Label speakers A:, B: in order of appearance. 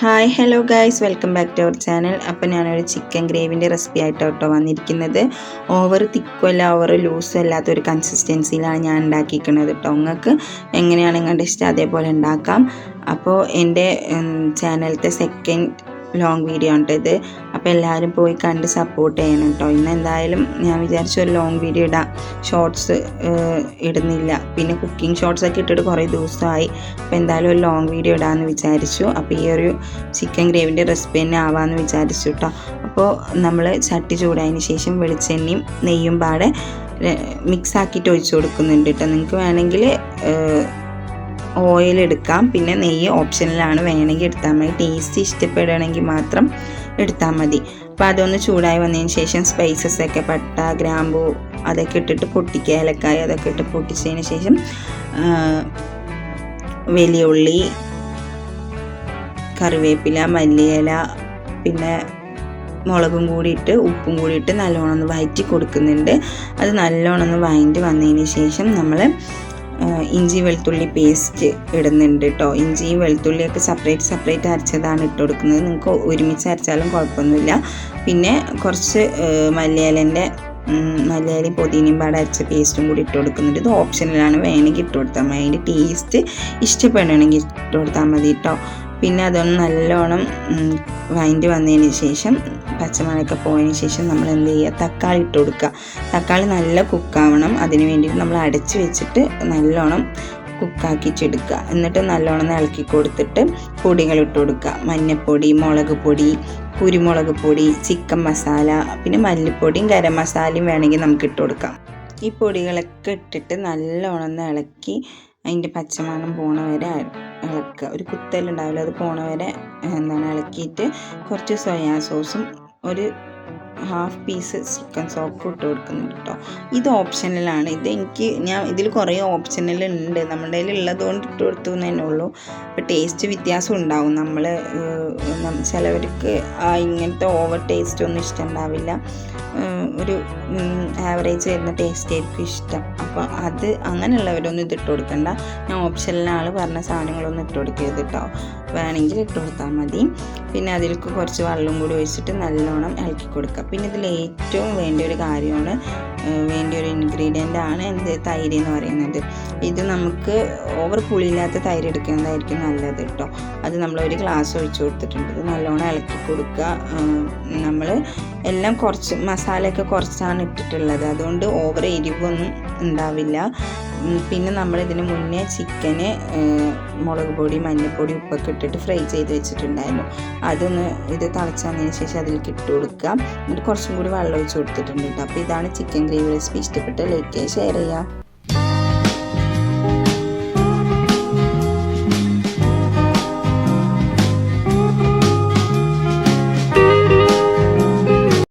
A: Hi hello guys welcome back to our channel അപ്പോൾ ഞാനൊരു chicken ഗ്രേവിന്റെ recipe ആയിട്ട് കേട്ടോ വന്നിരിക്കുന്നത്. ഓവർ തിക്കുമല്ല ഓവർ ലൂസും അല്ലാത്ത ഒരു കൺസിസ്റ്റൻസിയിലാണ് ഞാൻ ഉണ്ടാക്കിയിരിക്കുന്നത് കേട്ടോ നിങ്ങൾക്ക് എങ്ങനെയാണ് നിങ്ങളുടെ ഇഷ്ടം? അതേപോലെ ഉണ്ടാക്കാം. അപ്പോൾ എന്റെ ചാനലത്തെ സെക്കൻഡ് ലോങ് വീഡിയോ ഉണ്ട് ഇത്. അപ്പോൾ എല്ലാവരും പോയി കണ്ട് സപ്പോർട്ട് ചെയ്യണം കേട്ടോ ഇന്ന് എന്തായാലും ഞാൻ വിചാരിച്ചു ഒരു ലോങ് വീഡിയോ ഇടാം. ഷോർട്സ് ഇടുന്നില്ല. പിന്നെ കുക്കിംഗ് ഷോർട്സ് ഒക്കെ ഇട്ടിട്ട് കുറേ ദിവസമായി. അപ്പോൾ എന്തായാലും ഒരു ലോങ് വീഡിയോ ഇടാമെന്ന് വിചാരിച്ചു. അപ്പോൾ ഈ ഒരു ചിക്കൻ ഗ്രേവിന്റെ റെസിപ്പി തന്നെ ആവാമെന്ന് വിചാരിച്ചു കേട്ടോ അപ്പോൾ നമ്മൾ ചട്ടി ചൂടായതിന് ശേഷം വെളിച്ചെണ്ണയും നെയ്യും പാടെ മിക്സ് ആക്കിയിട്ട് ഒഴിച്ചു കൊടുക്കുന്നുണ്ട് കേട്ടോ നിങ്ങൾക്ക് വേണമെങ്കിൽ ഓയിൽ എടുക്കാം. പിന്നെ നെയ്യ് ഓപ്ഷനിലാണ് വേണമെങ്കിൽ എടുത്താൽ മതി. ടേസ്റ്റ് ഇഷ്ടപ്പെടുകയാണെങ്കിൽ മാത്രം എടുത്താൽ മതി. അപ്പോൾ അതൊന്ന് ചൂടായി വന്നതിന് ശേഷം സ്പൈസസ് ഒക്കെ പട്ട ഗ്രാമ്പു അതൊക്കെ ഇട്ടിട്ട് പൊട്ടിക്കുക. ഏലക്കായ അതൊക്കെ ഇട്ട് പൊട്ടിച്ചതിന് ശേഷം വലിയ ഉള്ളി കറിവേപ്പില മല്ലിയില പിന്നെ മുളകും കൂടി ഇട്ട് ഉപ്പും കൂടി ഇട്ട് നല്ലോണം ഒന്ന് വയറ്റി കൊടുക്കുന്നുണ്ട്. അത് നല്ലോണം ഒന്ന് വഴറ്റി വന്നതിന് ശേഷം നമ്മൾ ഇഞ്ചി വെളുത്തുള്ളി പേസ്റ്റ് ഇടുന്നുണ്ട് കേട്ടോ ഇഞ്ചിയും വെളുത്തുള്ളിയൊക്കെ സെപ്പറേറ്റ് സെപ്പറേറ്റ് അരച്ചതാണ് ഇട്ട് കൊടുക്കുന്നത്. നിങ്ങൾക്ക് ഒരുമിച്ച് അരച്ചാലും കുഴപ്പമൊന്നുമില്ല. പിന്നെ കുറച്ച് മലയാളന്റെ മലയാളി പൊതിനയും പാടെ അരച്ച പേസ്റ്റും കൂടി ഇട്ട് കൊടുക്കുന്നുണ്ട്. ഇത് ഓപ്ഷനിലാണ് വേണമെങ്കിൽ ഇട്ട് കൊടുത്താൽ മതി. അതിന്റെ ടേസ്റ്റ് ഇഷ്ടപ്പെടണമെങ്കിൽ ഇട്ട് കൊടുത്താൽ മതി കേട്ടോ പിന്നെ അതൊന്ന് നല്ലോണം വൈൻഡ് വന്നതിന് ശേഷം പച്ചമുളകൊക്കെ പോയതിന് ശേഷം നമ്മൾ എന്ത് ചെയ്യുക? തക്കാളി ഇട്ട് കൊടുക്കുക. തക്കാളി നല്ല കുക്കാവണം അതിന് വേണ്ടിയിട്ട് നമ്മൾ അടച്ച് വെച്ചിട്ട് നല്ലോണം കുക്കാക്കിച്ചെടുക്കുക എന്നിട്ട് നല്ലോണം ഇളക്കി കൊടുത്തിട്ട് പൊടികൾ ഇട്ട് കൊടുക്കുക. മഞ്ഞൾപ്പൊടി മുളക് പൊടി കുരുമുളക് പൊടി ചിക്കൻ മസാല പിന്നെ മല്ലിപ്പൊടിയും ഗരം മസാലയും വേണമെങ്കിൽ നമുക്ക് ഇട്ട് കൊടുക്കാം. ഈ പൊടികളൊക്കെ ഇട്ടിട്ട് നല്ലോണം ഇളക്കി അതിന്റെ പച്ചമണം പോണ വരെ ഇളക്കുക. ഒരു കുത്തലുണ്ടാവില്ല അത് പോണ വരെ എന്താണ് ഇളക്കിയിട്ട് കുറച്ച് സോയാ സോസും ഒരു ഹാഫ് പീസ് ചിക്കൻ സോപ്പ് ഇട്ട് കൊടുക്കുന്നുണ്ട് കേട്ടോ ഇത് ഓപ്ഷനലാണ് ഇത് എനിക്ക് ഞാൻ ഇതിൽ കുറേ ഓപ്ഷനൽ ഉണ്ട്. നമ്മുടെ കയ്യിൽ ഉള്ളതുകൊണ്ട് ഇട്ട് കൊടുത്തു തന്നെ ഉള്ളൂ. അപ്പോൾ ടേസ്റ്റ് വ്യത്യാസം ഉണ്ടാവും. നമ്മൾ ചിലവർക്ക് ഇങ്ങനത്തെ ഓവർ ടേസ്റ്റ് ഒന്നും ഇഷ്ടമുണ്ടാവില്ല ഒരു ആവറേജ് വരുന്ന ടേസ്റ്റ് ആയിരിക്കും ഇഷ്ടം. അപ്പോൾ അത് അങ്ങനെയുള്ളവരൊന്നും ഇതിട്ട് കൊടുക്കണ്ട. ഞാൻ ഓപ്ഷനിലാണ് പറഞ്ഞ സാധനങ്ങളൊന്നും ഇട്ട് കൊടുക്കരുത് കേട്ടോ വേണമെങ്കിൽ ഇട്ട് കൊടുത്താൽ മതി. പിന്നെ അതിലേക്ക് കുറച്ച് വെള്ളം കൂടി ഒഴിച്ചിട്ട് നല്ലോണം ഇളക്കി കൊടുക്കുക. പിന്നെ ഇതിൽ ഏറ്റവും വേണ്ട ഒരു കാര്യമാണ് വേണ്ട ഒരു ഇൻഗ്രീഡിയന്റ് ആണ് എന്ത്? തൈര് എന്ന് പറയുന്നത്. ഇത് നമുക്ക് ഓവർ പുളിയില്ലാത്ത തൈര് എടുക്കുന്നതായിരിക്കും നല്ലത് കേട്ടോ അത് നമ്മൾ ഒരു ഗ്ലാസ് ഒഴിച്ചു കൊടുത്തിട്ടുണ്ട്. നല്ലോണം ഇളക്കി കൊടുക്കുക. നമ്മൾ എല്ലാം കുറച്ച് മസാലയൊക്കെ കുറച്ചാണ് ഇട്ടിട്ടുള്ളത്. അതുകൊണ്ട് ഓവർ എരിവൊന്നും ഉണ്ടാവില്ല. പിന്നെ നമ്മൾ ഇതിന് മുന്നേ ചിക്കന് മുളക് പൊടി മഞ്ഞൾപ്പൊടി ഉപ്പൊക്കെ ഇട്ടിട്ട് ഫ്രൈ ചെയ്ത് വെച്ചിട്ടുണ്ടായിരുന്നു. അതൊന്ന് ഇത് തിളച്ചതിന് ശേഷം അതിലേക്ക് ഇട്ട് കൊടുക്കുക. എന്നിട്ട് കുറച്ചും കൂടി വെള്ളം ഒഴിച്ച് കൊടുത്തിട്ടുണ്ട് കേട്ടോ. അപ്പോൾ ഇതാണ് ചിക്കൻ ഗ്രേവി റെസിപ്പി ഇഷ്ടപ്പെട്ട ലൈക്ക് ഷെയർ ചെയ്യുക.